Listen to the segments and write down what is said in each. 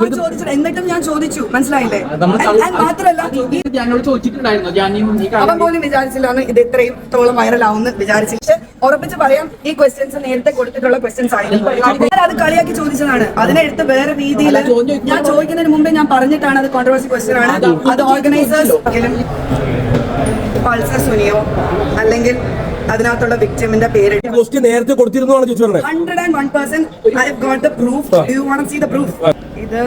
എന്നിട്ടും ഞാൻ ചോദിച്ചു. മനസ്സിലായില്ലേ? മാത്രല്ല ചോദിച്ചിട്ടുണ്ടായിരുന്നു? ജാനിയും ഈ അവൻ പോലും വിചാരിച്ചില്ല ഇത് ഇത്രയും തോളം വൈറലാവുമെന്ന് വിചാരിച്ചില്ല പക്ഷെ ഉറപ്പിച്ച് പറയാം ഈ ക്വസ്റ്റ്യൻസ് നേരത്തെ കൊടുത്തിട്ടുള്ള ക്വസ്റ്റ്യൻസ് ആയിരുന്നു. ഞാൻ അത് കളിയാക്കി ചോദിച്ചതാണ്. അതിനെടുത്ത് വേറെ രീതിയിൽ ഞാൻ ചോദിക്കുന്നതിന് മുമ്പേ ഞാൻ പറഞ്ഞിട്ടാണ് അത് കോൺട്രവേഴ്സി ക്വസ്റ്റ്യൻ ആണ്. അത് ഓർഗനൈസേഴ്സ് പൾസർ സുനിയോ അല്ലെങ്കിൽ അതിനകത്തുള്ള വിക്ടിമിന്റെ പേര് നേരത്തെ കൊടുത്തിരുന്നു hundred and one percent I have got the proof you want see the proof ഇത്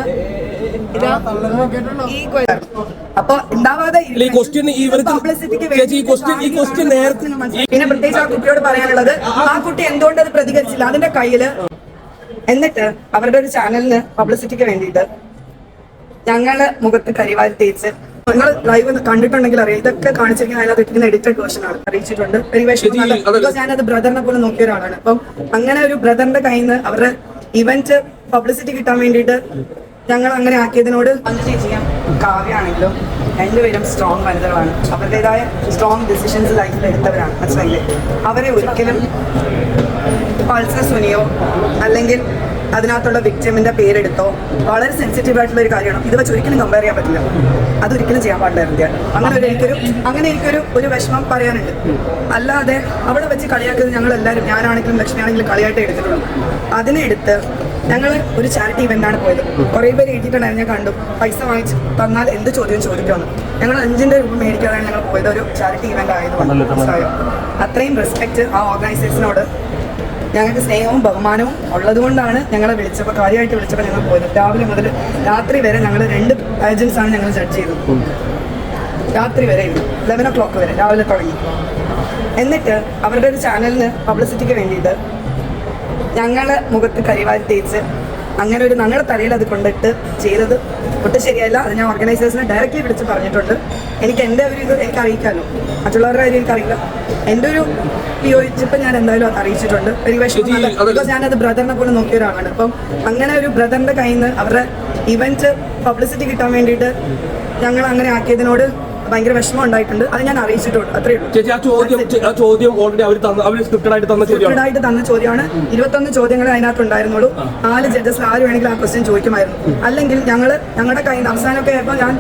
അപ്പൊ ഉണ്ടാവാതെ പിന്നെ പ്രത്യേകിച്ച് ആ കുട്ടിയോട് പറയാനുള്ളത് ആ കുട്ടി എന്തുകൊണ്ട് അത് പ്രതികരിച്ചില്ല? അതിന്റെ കയ്യിൽ എന്നിട്ട് അവരുടെ ഒരു ചാനലിന് പബ്ലിസിറ്റിക്ക് വേണ്ടിയിട്ട് ഞങ്ങൾ മുഖത്ത് കരിവാരി തേച്ച് നിങ്ങൾ ലൈവ് കണ്ടിട്ടുണ്ടെങ്കിൽ അറിയാം. ഇതൊക്കെ കാണിച്ചിരിക്കുന്ന അതിനകത്ത് ഇരിക്കുന്ന എഡിറ്റഡ് വേർഷൻ ആണ്. അറിയിച്ചിട്ടുണ്ട്. ഞാനത് ബ്രദറിനെ പോലെ നോക്കിയ ഒരാളാണ്. അപ്പം അങ്ങനെ ഒരു ബ്രദറിന്റെ കയ്യിൽ നിന്ന് അവരുടെ ഇവന്റ് പബ്ലിസിറ്റി കിട്ടാൻ വേണ്ടിട്ട് ഞങ്ങൾ അങ്ങനെ ആക്കിയതിനോട് ചേച്ചിയും കാവ്യാണെങ്കിലും രണ്ടുപേരും സ്ട്രോങ് വനിതകളാണ്. അവരുടേതായ സ്ട്രോങ് ഡിസിഷൻസ് ലൈഫിൽ എടുത്തവരാണ്. മനസ്സിലായില്ലേ? അവരെ ഒരിക്കലും പൾസർ സുനിയോ അല്ലെങ്കിൽ അതിനകത്തുള്ള വിക്ടിമിന്റെ പേരെടുത്തോ വളരെ സെൻസിറ്റീവ് ആയിട്ടുള്ള ഒരു കാര്യമാണ്. ഇത് വെച്ച് ഒരിക്കലും കമ്പയർ ചെയ്യാൻ പറ്റില്ല. അതൊരിക്കലും ചെയ്യാൻ പാടില്ല ഞാൻ. അങ്ങനെ ഒരു എനിക്കൊരു അങ്ങനെ എനിക്കൊരു ഒരു വിഷമം പറയാനുണ്ട്. അല്ലാതെ അവിടെ വെച്ച് കളിയാക്കുന്നത് ഞങ്ങൾ എല്ലാവരും ഞാനാണെങ്കിലും ലക്ഷ്മി ആണെങ്കിലും കളിയായിട്ട് എടുത്തിട്ടുള്ളൂ. അതിനെ എടുത്ത് ഞങ്ങൾ ഒരു ചാരിറ്റി ഇവന്റാണ് പോയത്. കുറേ പേര് എഴുതിയിട്ടുണ്ടായിരുന്നു ഞാൻ കണ്ടു. പൈസ വാങ്ങിച്ച് തന്നാൽ എന്ത് ചോദ്യം ചോദിക്കുമെന്ന്. ഞങ്ങൾ അഞ്ചിന്റെ രൂപ മേടിക്കാതാണ് ഞങ്ങൾ പോയത്. ഒരു ചാരിറ്റി ഇവന്റ് ആയതുകൊണ്ട്. മനസ്സിലായോ? അത്രയും റെസ്പെക്ട് ആ ഓർഗനൈസേഷനോട് ഞങ്ങൾക്ക് സ്നേഹവും ബഹുമാനവും ഉള്ളതുകൊണ്ടാണ് ഞങ്ങളെ വിളിച്ചപ്പോൾ കാര്യമായിട്ട് വിളിച്ചപ്പോൾ ഞങ്ങൾ പോയത്. രാവിലെ മുതൽ രാത്രി വരെ ഞങ്ങൾ രണ്ട് ഏജൻസാണ് ഞങ്ങൾ ജഡ്ജ് ചെയ്തത്. രാത്രി വരെ ലെവൻ ഒ ക്ലോക്ക് വരെ രാവിലെ തുടങ്ങി. എന്നിട്ട് അവരുടെ ഒരു ചാനലിന് പബ്ലിസിറ്റിക്ക് വേണ്ടിയിട്ട് ഞങ്ങളെ മുഖത്ത് കരിവാരി തേച്ച് അങ്ങനെ ഒരു ഞങ്ങളുടെ തലയിൽ അത് കൊണ്ടിട്ട് ചെയ്തത് ഒട്ടും ശരിയല്ല അത് ഞാൻ ഓർഗനൈസേഴ്സിനെ ഡയറക്റ്റ്ലി വിളിച്ച് പറഞ്ഞിട്ടുണ്ട്. എനിക്ക് എന്റെ ഒരു ഇത് എനിക്ക് അറിയിക്കാമല്ലോ മറ്റുള്ളവരുടെ കാര്യം എനിക്കറിയില്ല എന്റെ ഒരു യോജിച്ചപ്പോൾ ഞാൻ എന്തായാലും അത് അറിയിച്ചിട്ടുണ്ട്. ഒരു അത് ബിക്കോസ് ഞാനത് ബ്രദറിനെ പോലെ നോക്കിയ ഒരാളാണ്. അപ്പം അങ്ങനെ ഒരു ബ്രദറിന്റെ കയ്യിൽ നിന്ന് അവരുടെ ഇവന്റ് പബ്ലിസിറ്റി കിട്ടാൻ വേണ്ടിയിട്ട് ഞങ്ങൾ അങ്ങനെ ആക്കിയതിനോട് ഭയങ്കര വിഷമം ഉണ്ടായിട്ടുണ്ട്. അത് ഞാൻ അറിയിച്ചിട്ടുണ്ട്. അത്രേ ഉള്ളൂ. ചേച്ചി ആ ചോദ്യം ആ ചോദ്യം ഓൾറെഡി അവർ തന്ന അവർ സ്ക്രിപ്റ്റഡ് ആയിട്ട് തന്ന ചോദ്യം ആയിട്ട് തന്ന ചോദ്യമാണ്. ഇരുപത്തൊന്ന് ചോദ്യങ്ങൾ അതിനകത്ത് ഉണ്ടായിരുന്നുള്ളൂ. നാല് ജഡ്ജസ് ആര് വേണമെങ്കിലും ആ ക്വസ്റ്റ്യൻ ചോദിക്കുമായിരുന്നു. അല്ലെങ്കിൽ ഞങ്ങൾ ഞങ്ങളുടെ കയ്യിൽ അവസാനമൊക്കെ ആയപ്പോൾ ഞാൻ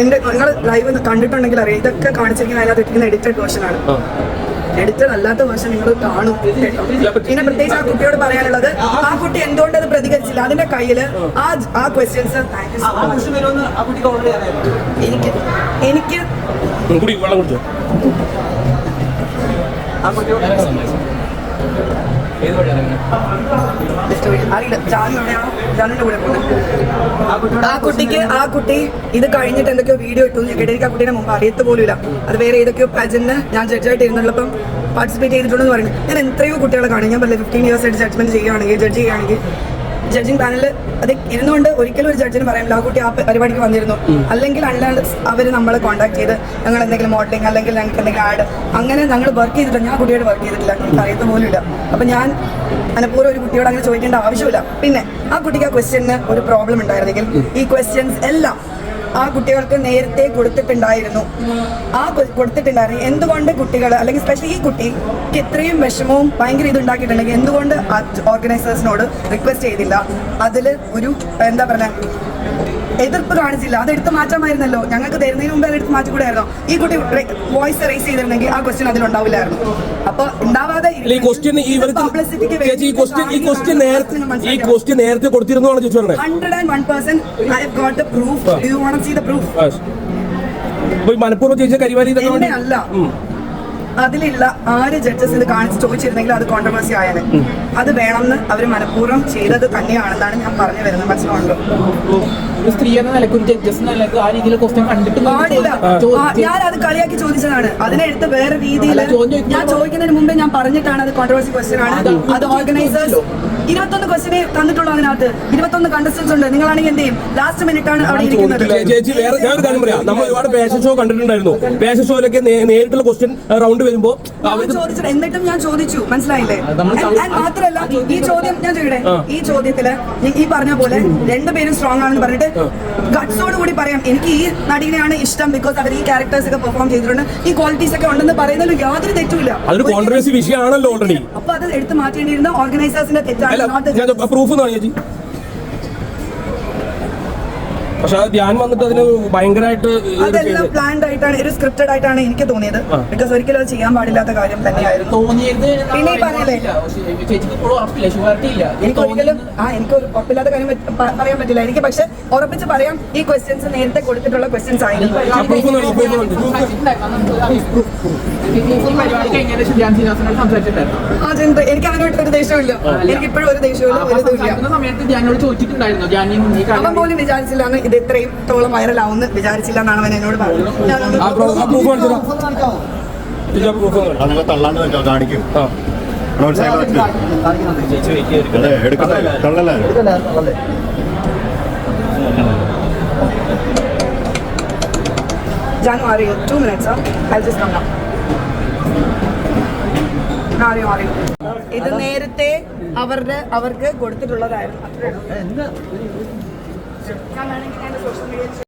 എന്റെ നിങ്ങൾ ലൈവ് കണ്ടിട്ടുണ്ടെങ്കിൽ അറിയാം. ഇതൊക്കെ കാണിച്ചിരിക്കുന്ന അതിനകത്ത് ഇരിക്കുന്ന എഡിറ്റഡ് വേർഷൻ ആണ് എഡിറ്റഡ് അല്ലാത്ത വശം നിങ്ങൾ കാണും. പിന്നെ പ്രത്യേകിച്ച് ആ കുട്ടിയോട് പറയാനുള്ളത് ആ കുട്ടി എന്തുകൊണ്ട് അത് പ്രതികരിച്ചില്ല? അതിന്റെ കയ്യിൽ ആ ആ ക്വസ്റ്റ്യൻസ് എനിക്ക് എനിക്ക് ഉം, കുടി വെള്ളം കുടിച്ചോ? ആ കുട്ടിക്ക് ആ കുട്ടി ഇത് കഴിഞ്ഞിട്ട് എന്തൊക്കെയോ വീഡിയോ ഇട്ടു. ഞാൻ എനിക്ക് ആ കുട്ടീനെ മുമ്പ് അറിയത്ത് ഇല്ല. അത് വേറെ ഏതൊക്കെയോ പാജന്റിന് ഞാൻ ജഡ്ജായിട്ട് ഇരുന്നുള്ളപ്പം പാർട്ടിസിപ്പേറ്റ് ചെയ്തിട്ടുണ്ടെന്ന് പറയുന്നത് ഞാൻ എത്രയോ കുട്ടികളെ കാണും. ഞാൻ പറഞ്ഞില്ല ഫിഫ്റ്റീൻ ഇയേഴ്സ് ആയിട്ട് ജഡ്ജ്മെന്റ് ചെയ്യുകയാണെങ്കിൽ ജഡ്ജ് ചെയ്യുകയാണെങ്കിൽ ജഡ്ജിങ് പാനലിൽ അത് ഇരുന്നുകൊണ്ട് ഒരിക്കലും ഒരു ജഡ്ജിന് പറയാം ആ കുട്ടി ആ പരിപാടിക്ക് വന്നിരുന്നു. അല്ലെങ്കിൽ അല്ലാണ്ട് അവർ നമ്മളെ കോൺടാക്ട് ചെയ്ത് ഞങ്ങൾ എന്തെങ്കിലും മോഡലിംഗ് അല്ലെങ്കിൽ ഞങ്ങൾക്ക് എന്തെങ്കിലും ആഡ് അങ്ങനെ ഞങ്ങൾ വർക്ക് ചെയ്തിട്ടില്ല. ഞാൻ കുട്ടിയോട് വർക്ക് ചെയ്തിട്ടില്ല. എനിക്ക് അറിയത്ത പോലും ഇല്ല. അപ്പം ഞാൻ മനഃപൂർവം ഒരു കുട്ടിയോട് അങ്ങനെ ചോദിക്കേണ്ട ആവശ്യമില്ല. പിന്നെ ആ കുട്ടിക്ക് ആ ക്വസ്റ്റ്യന് ഒരു പ്രോബ്ലം ഉണ്ടായിരുന്നെങ്കിൽ ഈ ക്വസ്റ്റ്യൻസ് എല്ലാം ആ കുട്ടികൾക്ക് നേരത്തെ കൊടുത്തിട്ടുണ്ടായിരുന്നു. ആ കൊടുത്തിട്ടുണ്ടായിരുന്നു. എന്തുകൊണ്ട് കുട്ടികൾ അല്ലെങ്കിൽ സ്പെഷ്യലി ഈ കുട്ടിക്ക് ഇത്രയും വിഷമവും ഭയങ്കര ഇതുണ്ടാക്കിയിട്ടുണ്ടെങ്കിൽ എന്തുകൊണ്ട് ഓർഗനൈസേഴ്സിനോട് റിക്വസ്റ്റ് ചെയ്തില്ല? അതിൽ ഒരു എന്താ പറയുക എതിർപ്പ് കാണിച്ചില്ല. അത് എടുത്ത് മാറ്റാമായിരുന്നല്ലോ. ഞങ്ങൾക്ക് തരുന്നതിന് മുമ്പ് അത് എടുത്ത് മാറ്റിക്കൂടായിരുന്നോ? ഈ കുട്ടി വോയിസ് റേസ് ചെയ്തിരുന്നെങ്കിൽ ആ ക്വസ്റ്റ്യൻ അതിലുണ്ടാവില്ലായിരുന്നു. അപ്പൊ ഉണ്ടാവാതെ ഈ ക്വസ്റ്റ്യൻ ഈ ക്വസ്റ്റ്യൻ നേരത്തെ കൊടുത്തിരുന്നു hundred and one percent I have got proof you want see the proof മനഃപൂർവം ചേച്ചി കരിവാരി അല്ല. അതിലുള്ള ആര് ജഡ്ജസ് ഇത് കാണിച്ച് ചോദിച്ചിരുന്നെങ്കിൽ അത് കോൺട്രവേഴ്സി ആയാലും അത് വേണമെന്ന് അവർ മനഃപൂർവം ചെയ്തത് തന്നെയാണെന്നാണ് ഞാൻ പറഞ്ഞു വരുന്നത്. മനസ്സിലുണ്ട് ഞാനത് സ്ത്രീ എന്ന നിലയ്ക്ക് ഒരു ജഡ്ജസ് നിലയ്ക്ക് ആ രീതിയിൽ ക്വസ്റ്റ്യൻ കണ്ടിട്ട് പാടില്ല ഞാൻ അത് കളിയാക്കി ചോദിച്ചതാണ്. അതിനെടുത്ത് വേറെ രീതിയിൽ ഞാൻ ചോദിക്കുന്നതിന് മുമ്പേ ഞാൻ പറഞ്ഞിട്ടാണ് അത് കോൺട്രവേഴ്സി ക്വസ്റ്റ്യൻ ആണ്. അത് ഓർഗനൈസേഴ്സ് ഇരുപത്തൊന്ന് ക്വസ്റ്റിനെ തന്നിട്ടുള്ളൂ അതിനകത്ത്. ഇരുപത്തൊന്ന് കണ്ടസ്റ്റൻസ് ഉണ്ട്. നിങ്ങളാണെങ്കിൽ എന്ത് ചെയ്യും? ലാസ്റ്റ് മിനിറ്റ് ആണ് അവിടെ ഇരിക്കുന്നത്. ചേച്ചി വേറെ ഞാൻ ഒരു കാര്യം പറയാം. നമ്മൾ ഒരുപാട് പേഷൻ ഷോ കണ്ടിട്ടുണ്ടായിരുന്നു. പേഷൻ ഷോയിലൊക്കെ നേരിട്ടുള്ള ക്വസ്റ്റ്യൻ റൗണ്ട് വരുമ്പോ ഞാൻ അവർക്ക് എന്നിട്ടും ഞാൻ ചോദിച്ചു മനസ്സിലായില്ലേ? മാത്രല്ല ഈ ചോദ്യം ഞാൻ ചോദിക്കട്ടെ? ഈ ചോദ്യത്തിൽ ഈ- പറഞ്ഞ പോലെ രണ്ടുപേരും സ്ട്രോങ് ആണെന്ന് പറഞ്ഞിട്ട് ഗഡ്സോട് കൂടി പറയാം എനിക്ക് ഈ നടീനെയാണ് ഇഷ്ടം ബിക്കോസ് അവർ ഈ ക്യാരക്ടേഴ്സ് ഒക്കെ പെർഫോം ചെയ്തിട്ടുണ്ട്. ഈ ക്വാളിറ്റീസ് ഒക്കെ ഉണ്ടെന്ന് പറയുന്നതിൽ യാതൊരു തെറ്റുമില്ല. അതൊരു കോൺട്രവേഴ്സി വിഷയമാണല്ലോ ഓൾറെഡി അപ്പൊ അത് എടുത്ത് മാറ്റേണ്ടിയിരുന്ന ഓർഗനൈസേഴ്സിന്റെ തെറ്റാണ് പ്രൂഫ് ചേച്ചി പക്ഷെ അത് ധ്യാൻ വന്നിട്ട് അതിന് ഭയങ്കരമായിട്ട് അതെല്ലാം പ്ലാൻഡ് ആയിട്ടാണ് ഒരു സ്ക്രിപ്റ്റഡ് ആയിട്ടാണ് എനിക്ക് തോന്നിയത്. ബിക്കോസ് ഒരിക്കലും അത് ചെയ്യാൻ പാടില്ലാത്ത കാര്യം തന്നെയായിരുന്നു. പിന്നെ ഈ എനിക്ക് ഒരിക്കലും ആ എനിക്ക് ഉറപ്പില്ലാത്ത കാര്യം പറയാൻ പറ്റില്ല. എനിക്ക് പക്ഷെ ഉറപ്പിച്ച് പറയാം ഈ ക്വസ്റ്റ്യൻസ് നേരത്തെ കൊടുത്തിട്ടുള്ള ക്വസ്റ്റ്യൻസ് ആയിരുന്നു. എനിക്ക് അങ്ങനെ ഒരു ദേഷ്യമില്ല എനിക്ക് ഇപ്പോഴും ഒരു ദേഷ്യമില്ല ഒരു ഇതുമില്ല. സമയത്ത് ധ്യാനോട് ചോദിച്ചിട്ടുണ്ടായിരുന്നു? അവൻ പോലും വിചാരിച്ചില്ലാന്ന് ഇത് ഇത്രയും തോളം വൈറലാവുമെന്ന് വിചാരിച്ചില്ല എന്നാണ് അവൻ എന്നോട് പറഞ്ഞത്. കാണിക്കും. തള്ളല്ലേ? Janu. Two minutes? I'll just come now. ഇത് നേരത്തെ അവരുടെ അവർക്ക് കൊടുത്തിട്ടുള്ളതായിരുന്നു. അത്രേ ഉള്ളൂ. ഞാൻ വേണമെങ്കിൽ എന്റെ social media യിൽ